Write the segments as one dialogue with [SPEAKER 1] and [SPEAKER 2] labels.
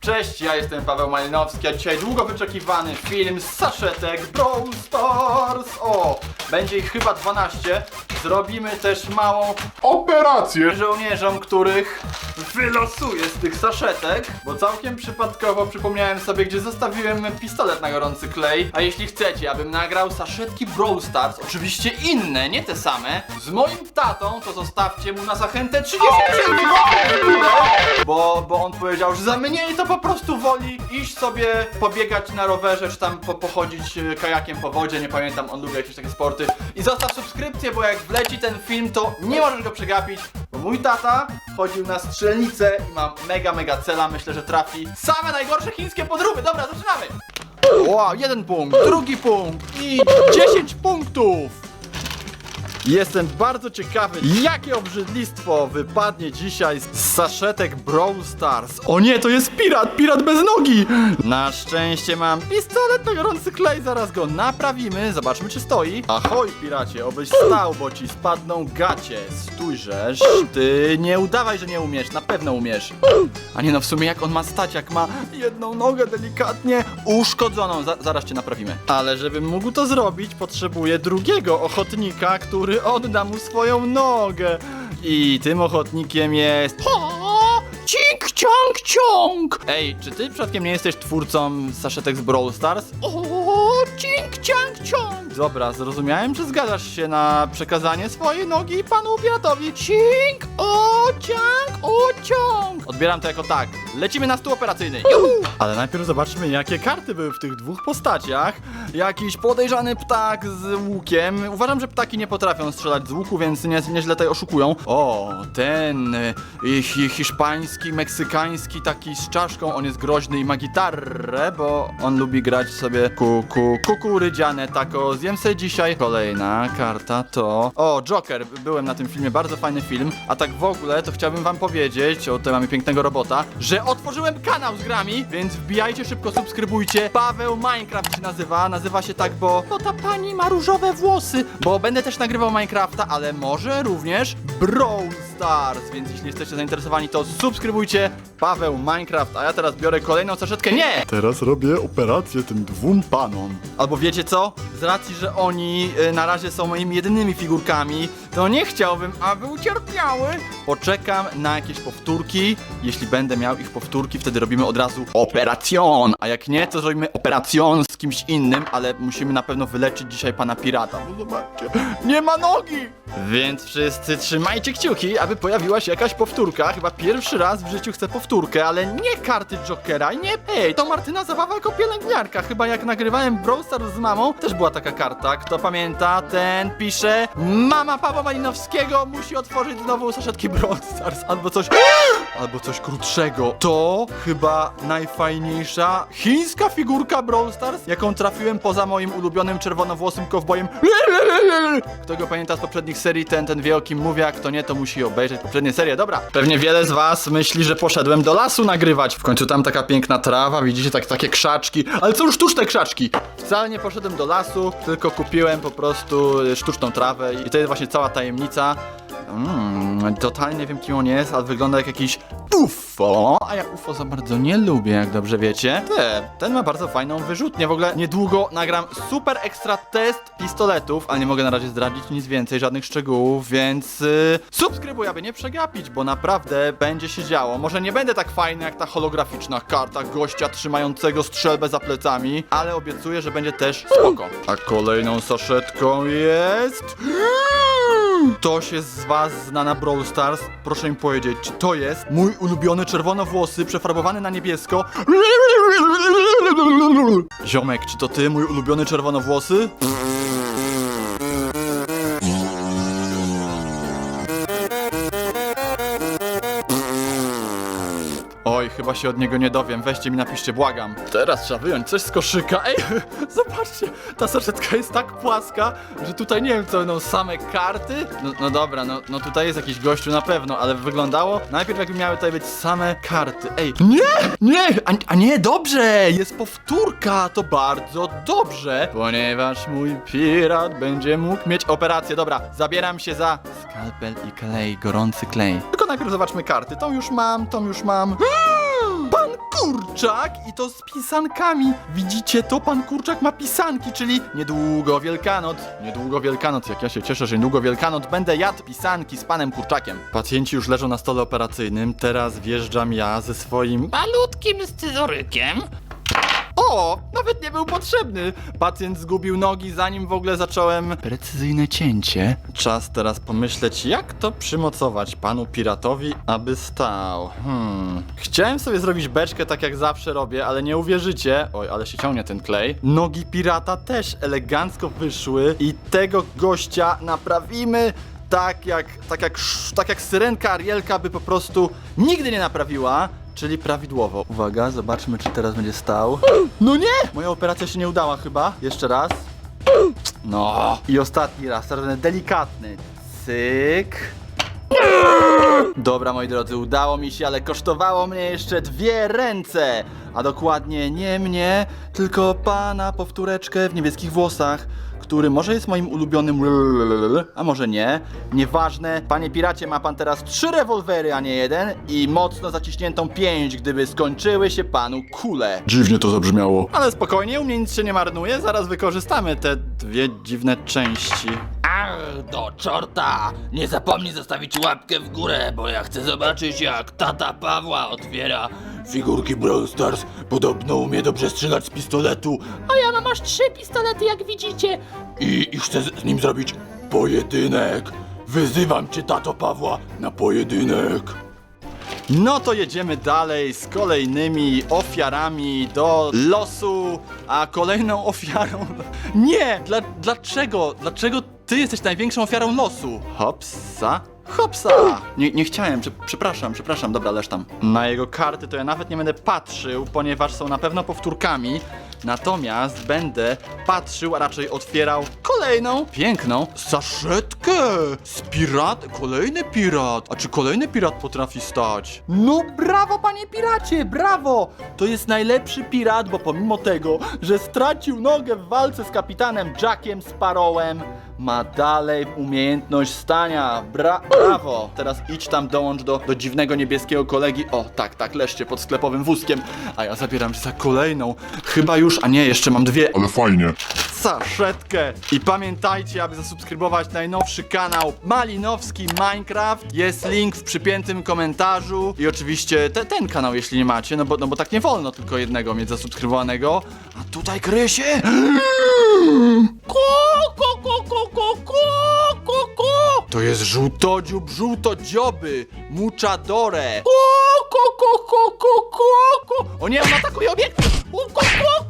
[SPEAKER 1] Cześć, ja jestem Paweł Malinowski, a dzisiaj długo wyczekiwany film z saszetek Brawl Stars. O, będzie ich chyba 12. Zrobimy też małą
[SPEAKER 2] Operację!
[SPEAKER 1] żołnierzom, których wylosuję z tych saszetek, bo całkiem przypadkowo przypomniałem sobie, gdzie zostawiłem pistolet na gorący klej. A jeśli chcecie, abym nagrał saszetki Brawl Stars, oczywiście inne, nie te same, z moim tatą, to zostawcie mu na zachętę 33 łapek w górę, bo, bo on powiedział, że za mniej to po prostu woli iść sobie pobiegać na rowerze, czy tam po, pochodzić e, kajakiem po wodzie, nie pamiętam, on lubi jakieś takie sporty. I zostaw subskrypcję, bo jak wleci ten film, to nie możesz go przegapić, bo mój tata chodził na strzelnicę i ma mega, mega cela, myślę, że trafi same najgorsze chińskie podróby. Dobra, zaczynamy! Wow, jeden punkt, drugi punkt i 10 punktów! Jestem bardzo ciekawy, jakie obrzydlistwo wypadnie dzisiaj z saszetek Brawl Stars. O nie, to jest pirat, pirat bez nogi! Na szczęście mam pistolet na gorący klej, zaraz go naprawimy, zobaczmy czy stoi. Ahoj piracie, obyś stał, bo ci spadną gacie. Stójrzesz, ty nie udawaj, że nie umiesz, na pewno umiesz. A nie no, w sumie jak on ma stać, jak ma jedną nogę delikatnie uszkodzoną, Za zaraz cię naprawimy. Ale żebym mógł to zrobić, potrzebuję drugiego ochotnika, który odda mu swoją nogę. I tym ochotnikiem jest... Ha! Cink, ciąg, ciąg! Ej, czy ty przypadkiem nie jesteś twórcą saszetek z Brawl Stars? O, cink, ciąg, ciąg! Dobra, zrozumiałem, że zgadzasz się na przekazanie swojej nogi panu piratowi. Cink, o, ciąg, o, ciąg! Odbieram to jako tak. Lecimy na stół operacyjny. Juhu! Ale najpierw zobaczmy, jakie karty były w tych dwóch postaciach. Jakiś podejrzany ptak z łukiem. Uważam, że ptaki nie potrafią strzelać z łuku, więc nie, nieźle tutaj oszukują. O, ten y, hi, hiszpański, meksykański, taki z czaszką. On jest groźny i ma gitarrę, bo on lubi grać sobie ku, ku, kukurydziane taco. Sobie dzisiaj. Kolejna karta to... O, Joker. Byłem na tym filmie, bardzo fajny film. A tak w ogóle, to chciałbym wam powiedzieć, o tutaj mamy pięknego robota, że otworzyłem kanał z grami, więc wbijajcie szybko, subskrybujcie. Paweł Minecraft się nazywa. Nazywa się tak, bo, bo ta pani ma różowe włosy. Bo będę też nagrywał Minecrafta, ale może również Brawl Stars. Więc jeśli jesteście zainteresowani, to subskrybujcie Paweł Minecraft. A ja teraz biorę kolejną saszetkę. Nie!
[SPEAKER 2] Teraz robię operację tym dwóm panom.
[SPEAKER 1] Albo wiecie co? Z racji, że oni y, na razie są moimi jedynymi figurkami, to nie chciałbym, aby ucierpiały. Poczekam na jakieś powtórki. Jeśli będę miał ich powtórki, wtedy robimy od razu operacjon. A jak nie, to zrobimy operacjon z kimś innym, ale musimy na pewno wyleczyć dzisiaj pana pirata. Bo zobaczcie, nie ma nogi! Więc wszyscy trzymajcie kciuki, aby pojawiła się jakaś powtórka. Chyba pierwszy raz w życiu chcę powtórkę, ale nie karty Jokera nie... Ej, to Martyna Zabawa jako pielęgniarka. Chyba jak nagrywałem Brawl Stars z mamą, też była taka karta. Kto pamięta, ten pisze Mama Pawła Malinowskiego musi otworzyć znowu saszetki Brawl Stars. Albo coś... Albo coś krótszego. To chyba najfajniejsza chińska figurka Brawl Stars, jaką trafiłem poza moim ulubionym czerwonowłosym kowbojem. Kto go pamięta z poprzednich serii, ten, ten wie o kim mówię, a kto nie, to musi obejrzeć poprzednie serie. Dobra, pewnie wiele z was myśli, że poszedłem do lasu nagrywać. W końcu tam taka piękna trawa, widzicie, tak, takie krzaczki. Ale już sztuczne krzaczki? Wcale nie poszedłem do lasu, tylko kupiłem po prostu sztuczną trawę i to jest właśnie cała tajemnica. Mm, totalnie nie wiem kim on jest, ale wygląda jak jakiś UFO. A ja UFO za bardzo nie lubię, jak dobrze wiecie. Te, ten ma bardzo fajną wyrzutnię. W ogóle niedługo nagram super ekstra test pistoletów, ale nie mogę na razie zdradzić nic więcej, żadnych szczegółów, więc yy, subskrybuj, aby nie przegapić, bo naprawdę będzie się działo. Może nie będę tak fajny jak ta holograficzna karta gościa trzymającego strzelbę za plecami, ale obiecuję, że będzie też spoko. A kolejną saszetką jest... Ktoś jest z was zna na Brawl Stars? Proszę mi powiedzieć, czy to jest mój ulubiony czerwonowłosy przefarbowany na niebiesko? Ziomek, czy to ty, mój ulubiony czerwonowłosy? Oj, chyba się od niego nie dowiem. Weźcie mi napiszcie, błagam. Teraz trzeba wyjąć coś z koszyka. Ej, zobaczcie, ta saszetka jest tak płaska, że tutaj nie wiem, co będą same karty. No, no dobra, no, no tutaj jest jakiś gościu na pewno, ale wyglądało najpierw jakby miały tutaj być same karty. Ej, nie, nie, a, a nie, dobrze, jest powtórka, to bardzo dobrze, ponieważ mój pirat będzie mógł mieć operację. Dobra, zabieram się za skalpel i klej, gorący klej. Tylko najpierw zobaczmy karty. Tą już mam, tą już mam. Kurczak i to z pisankami. Widzicie to? Pan Kurczak ma pisanki, czyli niedługo Wielkanoc. Niedługo Wielkanoc, jak ja się cieszę, że niedługo Wielkanoc będę jadł pisanki z panem Kurczakiem. Pacjenci już leżą na stole operacyjnym, teraz wjeżdżam ja ze swoim
[SPEAKER 3] malutkim scyzorykiem.
[SPEAKER 1] O, nawet nie był potrzebny. Pacjent zgubił nogi, zanim w ogóle zacząłem precyzyjne cięcie. Czas teraz pomyśleć, jak to przymocować panu piratowi, aby stał. Hmm. Chciałem sobie zrobić beczkę tak jak zawsze robię, ale nie uwierzycie. Oj, ale się ciągnie ten klej. Nogi pirata też elegancko wyszły i tego gościa naprawimy tak jak, tak jak, sz- tak jak syrenka Arielka by po prostu nigdy nie naprawiła. Czyli prawidłowo. Uwaga, zobaczmy, czy teraz będzie stał. No nie! Moja operacja się nie udała chyba. Jeszcze raz. No. I ostatni raz, teraz będę delikatny. Cyk. Dobra, moi drodzy, udało mi się, ale kosztowało mnie jeszcze dwie ręce. A dokładnie nie mnie, tylko pana powtóreczkę w niebieskich włosach, który może jest moim ulubionym, a może nie. Nieważne, panie piracie, ma pan teraz trzy rewolwery, a nie jeden i mocno zaciśniętą pięść, gdyby skończyły się panu kule.
[SPEAKER 2] Dziwnie to zabrzmiało.
[SPEAKER 1] Ale spokojnie, u mnie nic się nie marnuje, zaraz wykorzystamy te dwie dziwne części.
[SPEAKER 3] Arr, do czorta! Nie zapomnij zostawić łapkę w górę, bo ja chcę zobaczyć jak tata Pawła otwiera figurki Brawl Stars. Podobno umie dobrze strzelać z pistoletu. A ja mam aż trzy pistolety, jak widzicie. I, i chcę z, z nim zrobić pojedynek. Wyzywam cię, tato Pawła, na pojedynek.
[SPEAKER 1] No to jedziemy dalej z kolejnymi ofiarami do losu, a kolejną ofiarą... Nie! Dla, dlaczego? Dlaczego ty jesteś największą ofiarą losu? Hopsa? Hopsa! Nie, nie chciałem, prze, przepraszam, przepraszam, dobra, leż tam. Na jego karty to ja nawet nie będę patrzył, ponieważ są na pewno powtórkami. Natomiast będę patrzył, a raczej otwierał kolejną, piękną saszetkę z pirat, kolejny pirat. A czy kolejny pirat potrafi stać? No brawo, panie piracie, brawo! To jest najlepszy pirat, bo pomimo tego, że stracił nogę w walce z kapitanem Jackiem Sparrowem, ma dalej umiejętność stania. Bra brawo! Teraz idź tam, dołącz do, do dziwnego niebieskiego kolegi. O, tak, tak, leżcie pod sklepowym wózkiem. A ja zabieram się za kolejną. Chyba już, a nie, jeszcze mam dwie.
[SPEAKER 2] Ale fajnie.
[SPEAKER 1] Saszetkę. I pamiętajcie, aby zasubskrybować najnowszy kanał Malinowski Minecraft. Jest link w przypiętym komentarzu. I oczywiście te, ten kanał, jeśli nie macie, no bo, no bo tak nie wolno tylko jednego mieć zasubskrybowanego. A tutaj kryje się...
[SPEAKER 3] Ko, ko, ko, ko, ko, ko, ko.
[SPEAKER 1] To jest żółtodziób, żółtodzioby, muchadore.
[SPEAKER 3] Ko, ko, ko, ko, ko, ko, ko.
[SPEAKER 1] O nie, on atakuje
[SPEAKER 3] ko, ko,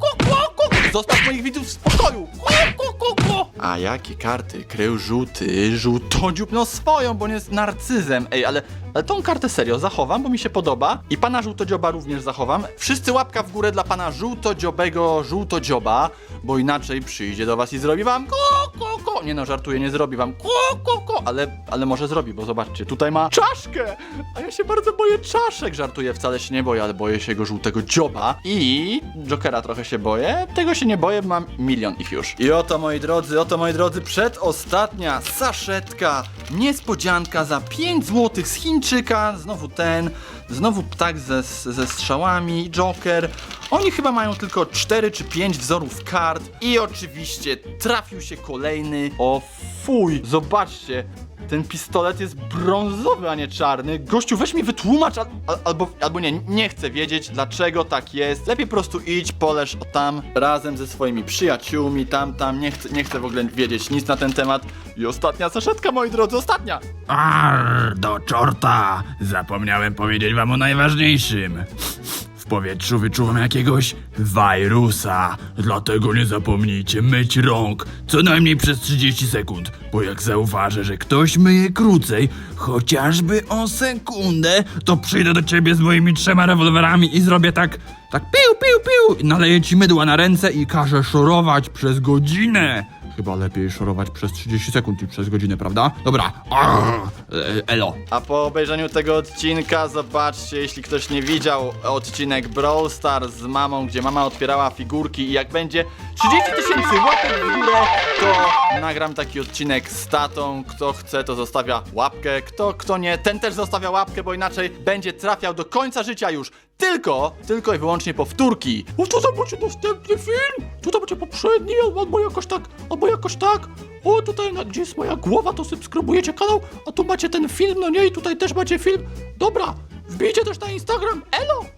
[SPEAKER 3] ko, ko, ko.
[SPEAKER 1] Zostaw moich widzów w spokoju!
[SPEAKER 3] Ko, ko, ko, ko.
[SPEAKER 1] A jakie karty krył żółty, żółtodziób? No swoją, bo on jest narcyzem. Ej, ale, ale tą kartę serio zachowam, bo mi się podoba. I pana żółtodzioba również zachowam. Wszyscy łapka w górę dla pana żółtodziobego żółtodzioba, bo inaczej przyjdzie do was i zrobi wam ko, ko, ko. Nie no, żartuję, nie zrobi wam ko, ko, ko, ale, ale może zrobi, bo zobaczcie, tutaj ma czaszkę! A ja się bardzo boję czaszek, żartuję, wcale się nie boję, ale boję się jego żółtego dzioba. I Jokera trochę się boję, tego się nie boję, mam milion ich już. I oto moi drodzy, oto moi drodzy, przedostatnia saszetka, niespodzianka za 5 zł z Chińczyka, znowu ten, znowu ptak ze, ze strzałami, Joker. Oni chyba mają tylko 4 czy 5 wzorów kart i oczywiście trafił się kolejny. O fuj, zobaczcie, ten pistolet jest brązowy, a nie czarny. Gościu, weź mi wytłumacz, al, al, albo, albo nie, nie chcę wiedzieć, dlaczego tak jest. Lepiej po prostu idź, poleż o tam, razem ze swoimi przyjaciółmi, tam, tam. Nie chcę, nie chcę w ogóle wiedzieć nic na ten temat. I ostatnia saszetka, moi drodzy, ostatnia.
[SPEAKER 4] Arr, do czorta! Zapomniałem powiedzieć wam o najważniejszym. Powietrzu wyczuwam jakiegoś wirusa, dlatego nie zapomnijcie myć rąk. Co najmniej przez 30 sekund, bo jak zauważę, że ktoś myje krócej, chociażby o sekundę, to przyjdę do ciebie z moimi trzema rewolwerami i zrobię tak, tak piu, piu, i naleję ci mydła na ręce i każę szorować przez godzinę. Chyba lepiej szorować przez 30 sekund niż przez godzinę, prawda? Dobra. E, elo.
[SPEAKER 1] A po obejrzeniu tego odcinka zobaczcie, jeśli ktoś nie widział odcinek Brawl Stars z mamą, gdzie mama otwierała figurki i jak będzie 30 tysięcy łapek w górę, to nagram taki odcinek z tatą. Kto chce, to zostawia łapkę, kto, kto nie, ten też zostawia łapkę, bo inaczej będzie trafiał do końca życia już
[SPEAKER 5] tylko, tylko i wyłącznie powtórki.
[SPEAKER 1] O, to tam będzie następny film? To tam będzie poprzedni, albo jakoś tak, albo jakoś tak. O, tutaj na, gdzie jest moja głowa, to subskrybujecie kanał, a tu macie ten film, no nie, i tutaj też macie film. Dobra, wbijcie też na Instagram, elo!